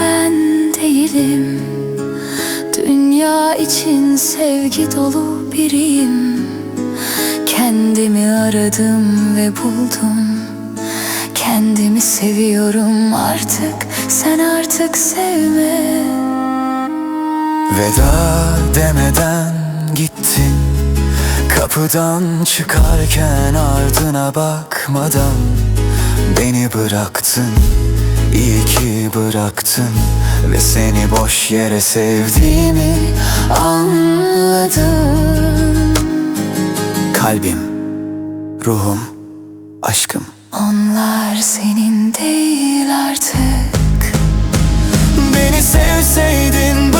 ben değilim. Dünya için sevgi dolu biriyim. Kendimi aradım ve buldum. Kendimi seviyorum artık. Sen artık sevme. Veda demeden gittin. Kapıdan çıkarken ardına bakmadan Beni bıraktın. İyi ki bırak bıraktın Ve seni boş yere sevdiğimi Anladım. Kalbim, ruhum, aşkım. Onlar senin değil artık. Beni sevseydin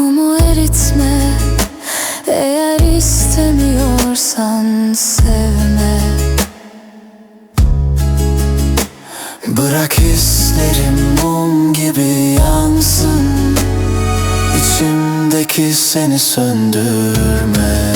Ruhumu eritme Eğer istemiyorsan sevme. Bırak hislerim mum gibi yansın İçimdeki seni söndürme